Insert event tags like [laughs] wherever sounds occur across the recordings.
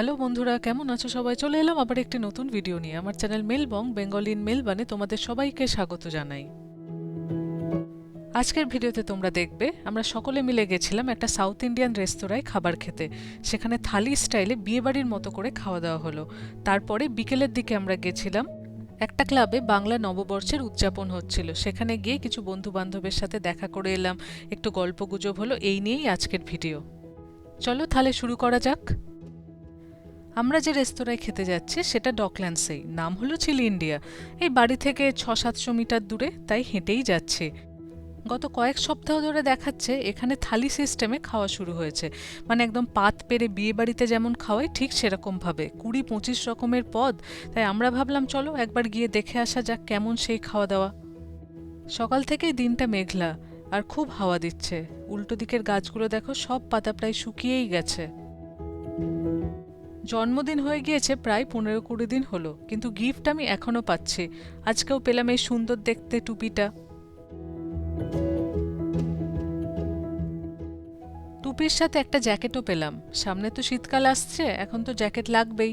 Hello বন্ধুরা, কেমন আছো সবাই? চলে এলাম আবার একটি নতুন ভিডিও নিয়ে। আমার চ্যানেল মেলবং বেঙ্গলি ইন মেলবানে তোমাদের সবাইকে স্বাগত জানাই। আজকের ভিডিওতে তোমরা দেখবে, আমরা সকলে মিলে গেছিলাম একটা সাউথ ইন্ডিয়ান রেস্তোরাঁয় খাবার খেতে। সেখানে থালি স্টাইলে বিয়েবাড়ির মতো করে খাওয়া দাওয়া হলো। তারপরে বিকেলের দিকে আমরা গেছিলাম, একটা ক্লাবে বাংলা নববর্ষের উদযাপন হচ্ছিল। সেখানে গিয়ে কিছু বন্ধু বান্ধবের সাথে দেখা করে এলাম, একটু গল্প গুজব হলো, এই নিয়েই আজকের ভিডিও। চলো তাহলে শুরু করা যাক। আমরা যে রেস্তোরাঁয় খেতে যাচ্ছি সেটা ডকল্যান্ডসেই। নাম হলো চিলি ইন্ডিয়া। এই বাড়ি থেকে ছ সাতশো মিটার দূরে তাই হেঁটেই যাচ্ছি। গত কয়েক সপ্তাহ ধরে দেখাচ্ছে এখানে থালি সিস্টেমে খাওয়া শুরু হয়েছে। মানে একদম পাত পেরে বিয়ে বাড়িতে যেমন খাওয়াই, ঠিক সেরকমভাবে। কুড়ি পঁচিশ রকমের পদ। তাই আমরা ভাবলাম, চলো একবার গিয়ে দেখে আসা যাক কেমন সেই খাওয়া দাওয়া সকাল থেকেই দিনটা মেঘলা আর খুব হাওয়া দিচ্ছে। উল্টো দিকের গাছগুলো দেখো, সব পাতা প্রায় শুকিয়েই গেছে। জন্মদিন হয়ে গিয়েছে প্রায় পনেরো কুড়ি দিন হলো, কিন্তু গিফট আমি এখনও পাচ্ছি। আজকেও পেলাম এই সুন্দর দেখতে টুপিটা। টুপির সাথে একটা জ্যাকেটও পেলাম। সামনে তো শীতকাল আসছে, এখন তো জ্যাকেট লাগবেই।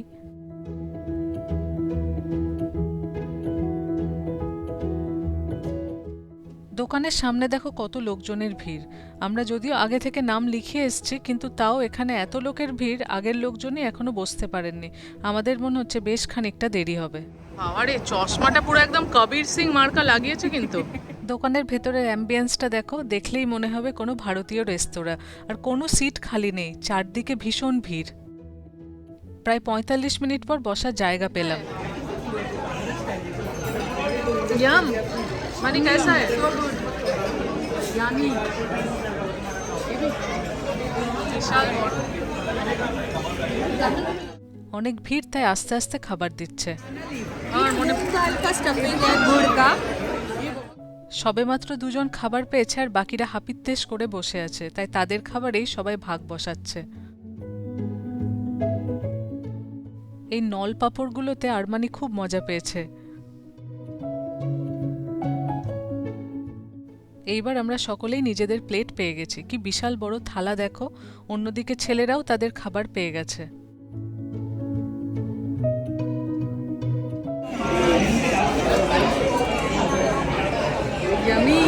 দোকানের সামনে দেখো কত লোকজনের ভিড়। আমরা যদিও আগে থেকে নাম লিখিয়ে এসছি কিন্তু তাও এখানে এত লোকের ভিড় আগের লোকজনই এখনও বসতে পারেননি। আমাদের মনে হচ্ছে বেশ খানিকটা দেরি হবে। বাবারে চশমাটা পুরো একদম কবির সিং মার্কা লাগিয়েছে কিন্তু। [laughs] দোকানের ভেতরের অ্যাম্বিয়েন্সটা দেখো দেখলেই মনে হবে কোনো ভারতীয় রেস্তোরাঁ। আর কোনো সিট খালি নেই চারদিকে ভীষণ ভিড়। প্রায় পঁয়তাল্লিশ মিনিট পর বসার জায়গা পেলাম। यम मनी कैसा है বিশাল বড় অনেক ভিড় তাই আস্তে আস্তে খাবার দিচ্ছে আমার মনে हल्का स्टफिंग है गुड़ का সবেমাত্র দুজন খাবার পেয়েছে আর বাকিরা হাপিত্তেশ করে বসে আছে তাই তাদের খাবারেই সবাই ভাগ বসাচ্ছে এই নল পাঁপড়গুলোতে আরমানি খুব মজা পেয়েছে এইবার আমরা সকলেই নিজেদের প্লেট পেয়ে গেছি কি বিশাল বড় থালা দেখো অন্যদিকে ছেলেরাও তাদের খাবার পেয়ে গেছে Yummy!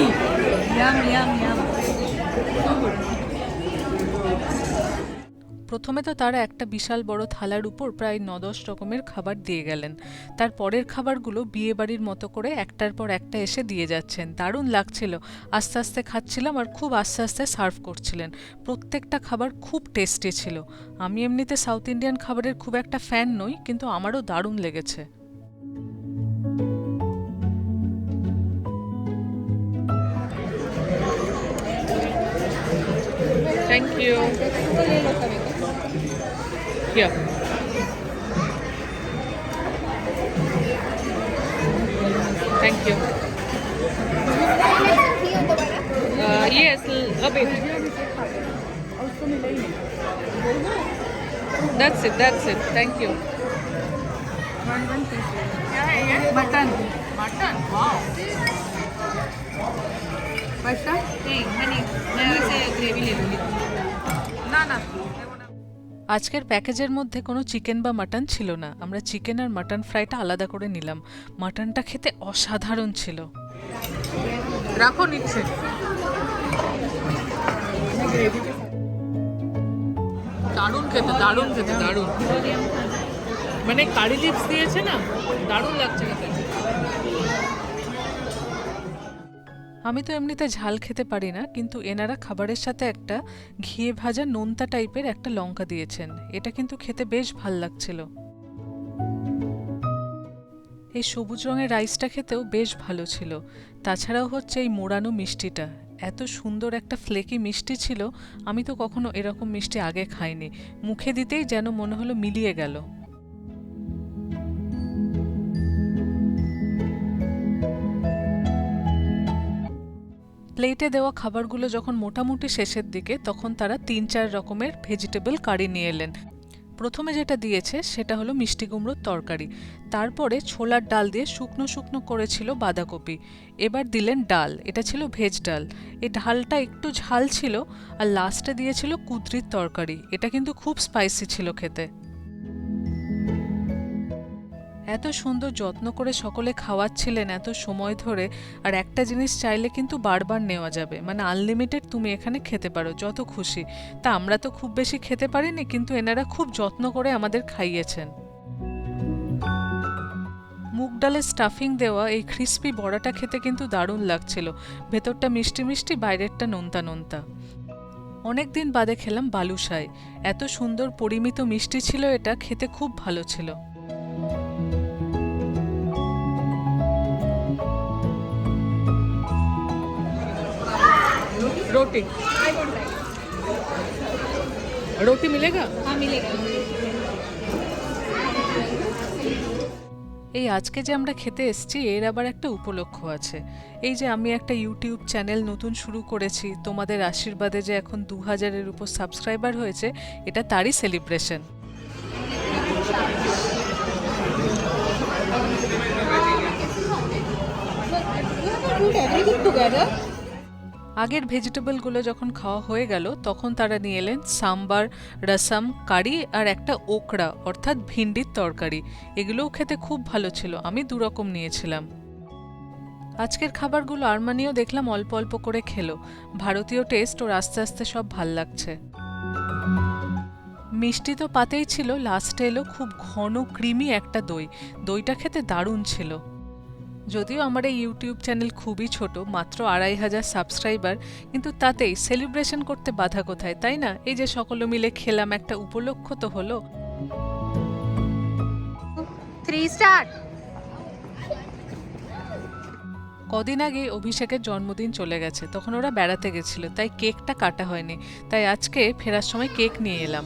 Yum. প্রথমে তো তারা একটা বিশাল বড় থালার উপর প্রায় ন দশ রকমের খাবার দিয়ে গেলেন। তার পরের খাবারগুলো বিয়ে বাড়ির মতো করে একটার পর একটা এসে দিয়ে যাচ্ছেন। দারুণ লাগছিল। আস্তে আস্তে খাচ্ছিলাম আর খুব আস্তে আস্তে সার্ভ করছিলেন। প্রত্যেকটা খাবার খুব টেস্টি ছিল। আমি এমনিতে সাউথ ইন্ডিয়ান খাবারের খুব একটা ফ্যান নই, কিন্তু আমারও দারুণ লেগেছে। Thank yok. Thank you. Uh, yes, a bit. That's it, that's it. Thank you. One, one piece. Mutton. Mutton, wow. Basta? Hey, honey, मैं वैसे ग्रेवी gravy. लूँगी ना আজকের প্যাকেজের মধ্যে কোনো চিকেন বা মাটন ছিল না। আমরা চিকেন আর মাটন ফ্রাইটা আলাদা করে নিলাম। মাটনটা খেতে অসাধারণ ছিল। রাখো, নিচ্ছে। দারুণ খেতে দারুণ খেতে, দারুণ। মানে কারি লিপস দিয়েছে না? দারুণ লাগছে খেতে। আমি তো এমনিতে ঝাল খেতে পারি না, কিন্তু এনারা খাবারের সাথে একটা ঘিয়ে ভাজা নোনতা টাইপের একটা লঙ্কা দিয়েছেন। এটা কিন্তু খেতে বেশ ভালো লাগছিল। এই সবুজ রঙের রাইসটা খেতেও বেশ ভালো ছিল। তাছাড়াও হচ্ছে এই মোড়ানো মিষ্টিটা। এত সুন্দর একটা ফ্লেকি মিষ্টি ছিল, আমি তো কখনো এরকম মিষ্টি আগে খাইনি। মুখে দিতেই যেন মনে হলো মিলিয়ে গেল। প্লেটে দেওয়া খাবারগুলো যখন মোটামুটি শেষের দিকে, তখন তারা তিন চার রকমের ভেজিটেবল কারি নিয়ে এলেন। প্রথমে যেটা দিয়েছে, সেটা হলো মিষ্টি কুমড়োর তরকারি। তারপরে ছোলার ডাল দিয়ে শুকনো শুকনো করেছিল বাঁধাকপি। এবার দিলেন ডাল, এটা ছিল ভেজ ডাল। এই ডালটা একটু ঝাল ছিল, আর লাস্টে দিয়েছিল কুদরির তরকারি। এটা কিন্তু খুব স্পাইসি ছিল খেতে। এত সুন্দর যত্ন করে সকলে খাওয়াচ্ছিলেন এত সময় ধরে, আর একটা জিনিস চাইলে কিন্তু বারবার নেওয়া যাবে। মানে আনলিমিটেড তুমি এখানে খেতে পারো, যত খুশি। তা আমরা তো খুব বেশি খেতে পারিনি, কিন্তু এনারা খুব যত্ন করে আমাদের খাইয়েছেন। মুগ ডালের স্টাফিং দেওয়া এই ক্রিস্পি বড়াটা খেতে কিন্তু দারুণ লাগছিল। ভেতরটা মিষ্টি মিষ্টি, বাইরেরটা নোনতা নোনতা। অনেক দিন বাদে খেলাম বালুশাই। এত সুন্দর পরিমিত মিষ্টি ছিল এটা, খেতে খুব ভালো ছিল। रोटी रोटी मिलेगा हाँ मिलेगा এই আজকে যে আমরা খেতে এসেছি এর আবার একটা উপলক্ষ আছে এই যে আমি একটা ইউটিউব চ্যানেল নতুন শুরু করেছি তোমাদের আশীর্বাদে যে এখন দু হাজারের উপর সাবস্ক্রাইবার হয়েছে এটা তারই সেলিব্রেশন Put everything together. আগের ভেজিটেবলগুলো যখন খাওয়া হয়ে গেল, তখন তারা নিয়ে এলেন সাম্বার, রসম, কারি আর একটা ওকড়া, অর্থাৎ ভিন্ডির তরকারি। এগুলোও খেতে খুব ভালো ছিল, আমি দু রকম নিয়েছিলাম। আজকের খাবারগুলো আরমানিও দেখলাম অল্প অল্প করে খেলো। ভারতীয় টেস্ট ওর আস্তে আস্তে সব ভালো লাগছে। মিষ্টি তো পাতেই ছিল, লাস্টে এলো খুব ঘন, ক্রিমি একটা দই। দইটা খেতে দারুণ ছিল। যদিও আমার এই ইউটিউব চ্যানেল খুবই ছোট মাত্র আড়াই হাজার সাবস্ক্রাইবার কিন্তু তাতেই সেলিব্রেশন করতে বাধা কোথায় তাই না? এই যে সকলে মিলে খেলাম একটা উপলক্ষ তো হলো. কদিন আগে অভিষেকের জন্মদিন চলে গেছে তখন ওরা বেড়াতে গেছিল তাই কেকটা কাটা হয়নি তাই আজকে ফেরার সময় কেক নিয়ে এলাম।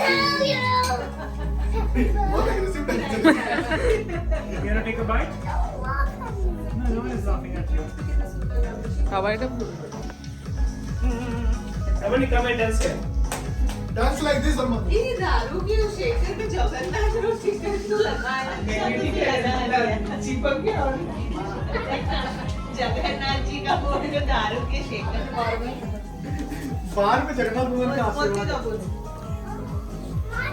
tell you. you going You want to take a bite? No, no one is laughing at you. How about it? Everybody come and dance here. Dance like this, Amma. ये दारू की शेखर के जगन्नाथ रो शेखर तो लगा है चिपक गया और जगन्नाथ जी का बोर्ड दारू के शेखर बार में बार में जगन्नाथ भगवान का आशीर्वाद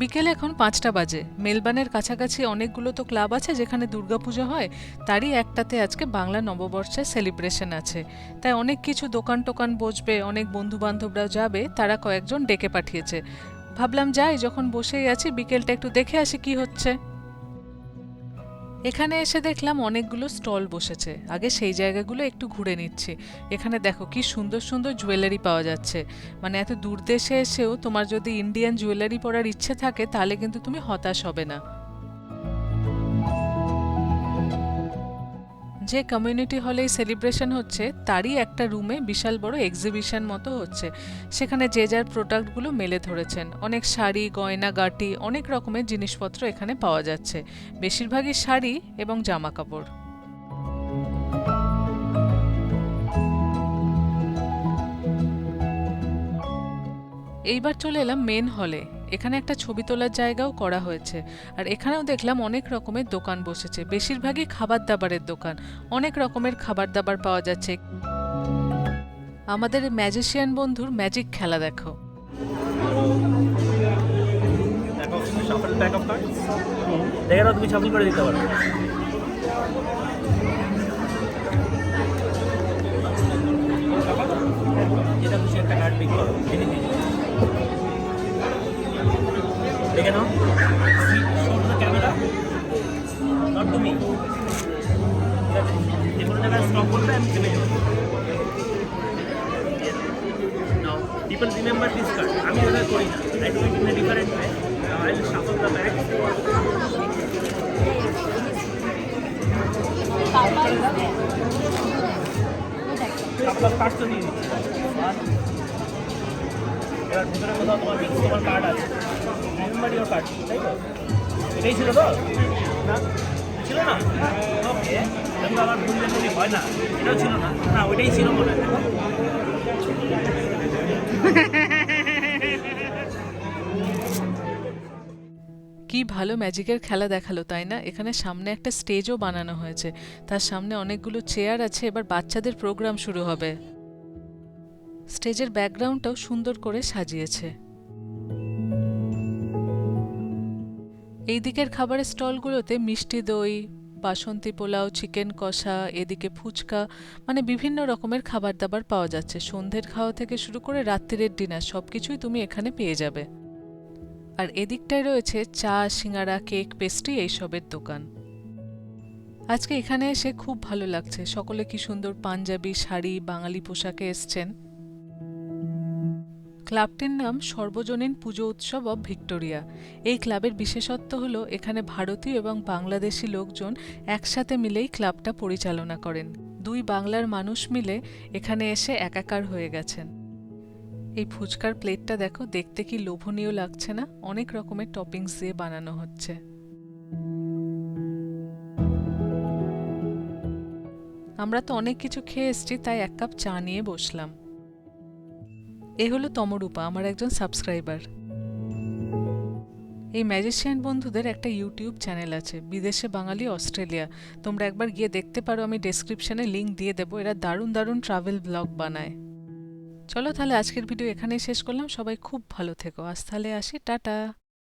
বিকেলে এখন পাঁচটা বাজে। মেলবানের কাছাকাছি অনেকগুলো তো ক্লাব আছে যেখানে দুর্গাপুজো হয়, তারই একটাতে আজকে বাংলা নববর্ষের সেলিব্রেশন আছে। তাই অনেক কিছু দোকান টোকান বসবে, অনেক বন্ধু বান্ধবরাও যাবে, তারা কয়েকজন ডেকে পাঠিয়েছে। ভাবলাম যাই, যখন বসেই আছি, বিকেলটা একটু দেখে আসি কি হচ্ছে। এখানে এসে দেখলাম অনেকগুলো স্টল বসেছে। আগে সেই জায়গাগুলো একটু ঘুরে নিচ্ছি। এখানে দেখো কি সুন্দর সুন্দর জুয়েলারি পাওয়া যাচ্ছে। মানে এত দূর দেশে এসেও তোমার যদি ইন্ডিয়ান জুয়েলারি পরার ইচ্ছে থাকে, তাহলে কিন্তু তুমি হতাশ হবে না। যে কমিউনিটি হলে সেলিব্রেশন হচ্ছে, তারই একটা রুমে বিশাল বড় এক্সিবিশন মতো হচ্ছে। সেখানে যে যার প্রোডাক্টগুলো মেলে ধরেছেন। অনেক শাড়ি, গয়না, গাটি, অনেক রকমের জিনিসপত্র এখানে পাওয়া যাচ্ছে। বেশিরভাগই শাড়ি এবং জামা কাপড় এইবার চলে এলাম মেন হলে এখানে একটা ছবি তোলার জায়গাও করা হয়েছে। আর এখানেও দেখলাম অনেক রকমের দোকান বসেছে। বেশিরভাগই খাবার দাবারের দোকান। অনেক রকমের খাবার দাবার পাওয়া যাচ্ছে। আমাদের ম্যাজিশিয়ান বন্ধুর ম্যাজিক খেলা দেখো। দেখো তুমি shuffle করে দিতে পারো। একটা কার্ড পিক করো দেখে নাও ক্যামেরা নট তুমি যে কোনো জায়গায় স্টপ করবে আমি যাব people remember this card. আমি ওটা করি না I do it in a different way. Now I'll shuffle the back. আপনার কার্ড তো নিয়ে নিচ্ছি কি ভালো ম্যাজিকের খেলা দেখাল, তাই না? এখানে সামনে একটা স্টেজও বানানো হয়েছে। তার সামনে অনেকগুলো চেয়ার আছে, এবার বাচ্চাদের প্রোগ্রাম শুরু হবে। স্টেজের ব্যাকগ্রাউন্ডটাও সুন্দর করে সাজিয়েছে। এই দিকের খাবারের স্টলগুলোতে মিষ্টি দই, বাসন্তী পোলাও, চিকেন কষা, এদিকে ফুচকা মানে বিভিন্ন রকমের খাবার দাবার পাওয়া যাচ্ছে। সন্ধ্যের খাওয়া থেকে শুরু করে রাত্রিরের ডিনার সব কিছুই তুমি এখানে পেয়ে যাবে। আর এদিকটায় রয়েছে চা, সিঙ্গারা, কেক, পেস্ট্রি এইসবের দোকান। আজকে এখানে এসে খুব ভালো লাগছে। সকলে কি সুন্দর পাঞ্জাবি, শাড়ি, বাঙালি পোশাকে এসছেন। ক্লাবটির নাম সর্বজনীন পুজো উৎসব অব ভিক্টোরিয়া। এই ক্লাবের বিশেষত্ব হল, এখানে ভারতীয় এবং বাংলাদেশি লোকজন একসাথে মিলেই ক্লাবটা পরিচালনা করেন। দুই বাংলার মানুষ মিলে এখানে এসে একাকার হয়ে গেছেন। এই ফুচকার প্লেটটা দেখো, দেখতে কি লোভনীয় লাগছে না? অনেক রকমের টপিংস দিয়ে বানানো হচ্ছে। আমরা তো অনেক কিছু খেয়ে এসেছি, তাই এক কাপ চা নিয়ে বসলাম। এ হলো তমরূপা, আমার একজন সাবস্ক্রাইবার। এই ম্যাজিশিয়ান বন্ধুদের একটা ইউটিউব চ্যানেল আছে, বিদেশে বাঙালি অস্ট্রেলিয়া। তোমরা একবার গিয়ে দেখতে পারো, আমি ডেসক্রিপশানে লিঙ্ক দিয়ে দেবো, এরা দারুণ দারুণ ট্রাভেল ব্লগ বানায়। চলো তাহলে আজকের ভিডিও এখানেই শেষ করলাম, সবাই খুব ভালো থেকো, আজ তাহলে আসি, টাটা।